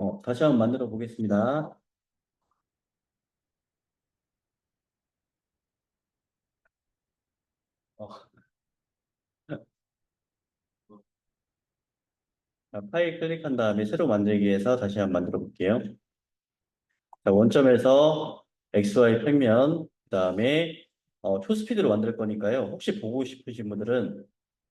어, 다시 한번 만들어 보겠습니다. 어. 자, 파일 클릭한 다음에 새로 만들기에서 다시 한번 만들어 볼게요. 자, 원점에서 XY 평면, 그 다음에 어, 초스피드로 만들 거니까요. 혹시 보고 싶으신 분들은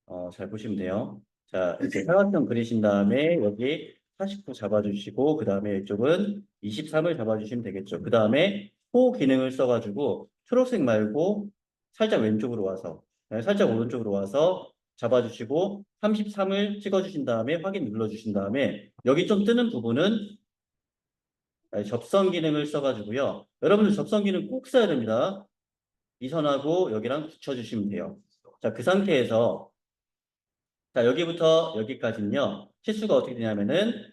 어, 잘 보시면 돼요. 자, 이렇게 사각형 그리신 다음에 여기 49 잡아주시고, 그 다음에 이쪽은 23을 잡아주시면 되겠죠. 그 다음에 호 기능을 써가지고 초록색 말고 살짝 왼쪽으로 와서, 네, 살짝 오른쪽으로 와서 잡아주시고 33을 찍어주신 다음에 확인 눌러주신 다음에 여기 좀 뜨는 부분은 네, 접선 기능을 써가지고요. 여러분들 접선 기능 꼭 써야 됩니다. 이 선하고 여기랑 붙여주시면 돼요. 자, 그 상태에서 자, 여기부터 여기까지는요. 치수가 어떻게 되냐면은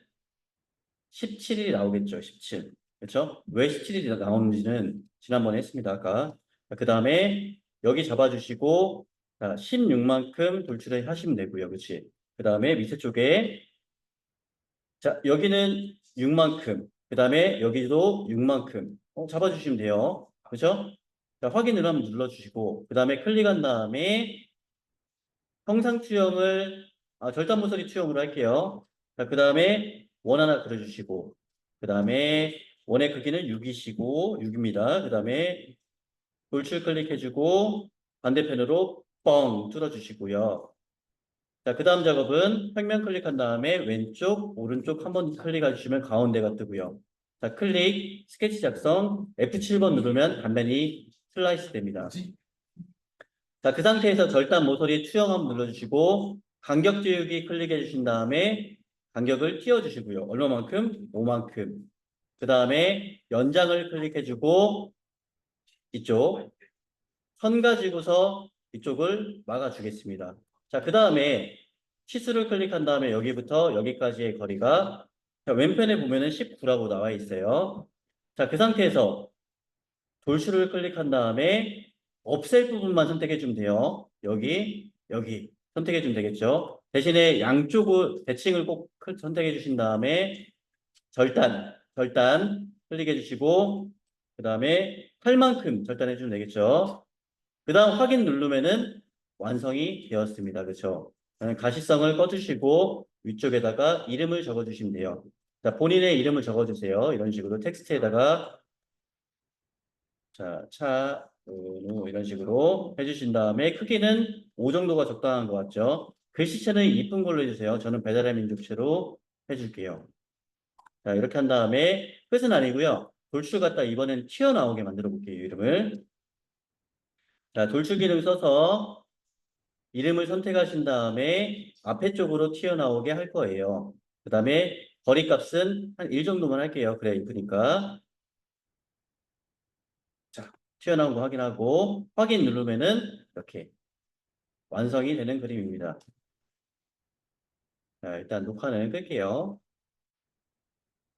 17이 나오겠죠. 17. 그렇죠? 왜 17이 나오는지는 지난번에 했습니다. 아까. 그 다음에 여기 잡아주시고 자, 16만큼 돌출을 하시면 되고요. 그렇지? 그 다음에 밑에 쪽에 자, 여기는 6만큼. 그 다음에 여기도 6만큼. 어, 잡아주시면 돼요. 그렇죠? 자, 확인을 한번 눌러주시고 그 다음에 클릭한 다음에 형상 투영을 아, 절단 모서리 투영으로 할게요. 자, 그 다음에 원 하나 그려주시고 그 다음에 원의 크기는 6이시고 6입니다. 그 다음에 돌출 클릭해주고 반대편으로 뻥 뚫어주시고요. 자, 그 다음 작업은 평면 클릭한 다음에 왼쪽, 오른쪽 한번 클릭해 주시면 가운데가 뜨고요. 자, 클릭, 스케치 작성, F7번 누르면 단면이 슬라이스 됩니다. 자, 그 상태에서 절단 모서리 투영 한번 눌러주시고 간격 띄우기 클릭해 주신 다음에 간격을 띄워주시고요. 얼마만큼? 5만큼. 그 다음에 연장을 클릭해 주고 이쪽 선 가지고서 이쪽을 막아주겠습니다. 자, 그 다음에 치수를 클릭한 다음에 여기부터 여기까지의 거리가 자, 왼편에 보면은 19라고 나와 있어요. 자, 그 상태에서 돌출을 클릭한 다음에 없앨 부분만 선택해 주면 돼요. 여기, 여기 선택해 주면 되겠죠. 대신에 양쪽을 대칭을 꼭 클- 선택해 주신 다음에 절단, 절단 클릭해 주시고 그 다음에 8만큼 절단해 주면 되겠죠. 그 다음 확인 누르면은 완성이 되었습니다. 그렇죠? 가시성을 꺼주시고 위쪽에다가 이름을 적어주시면 돼요. 자, 본인의 이름을 적어주세요. 이런 식으로 텍스트에다가 자, 차, 은우 이런 식으로 해주신 다음에 크기는 5 정도가 적당한 것 같죠? 글씨체는 이쁜 걸로 해주세요. 저는 배달의 민족체로 해줄게요. 자, 이렇게 한 다음에 끝은 아니고요. 돌출 갖다 이번엔 튀어나오게 만들어 볼게요. 이름을. 자, 돌출 기능 써서 이름을 선택하신 다음에 앞에 쪽으로 튀어나오게 할 거예요. 그 다음에 거리 값은 한 1 정도만 할게요. 그래, 이쁘니까. 자, 튀어나온 거 확인하고 확인 누르면은 이렇게 완성이 되는 그림입니다. 자, 일단 녹화는 끌게요.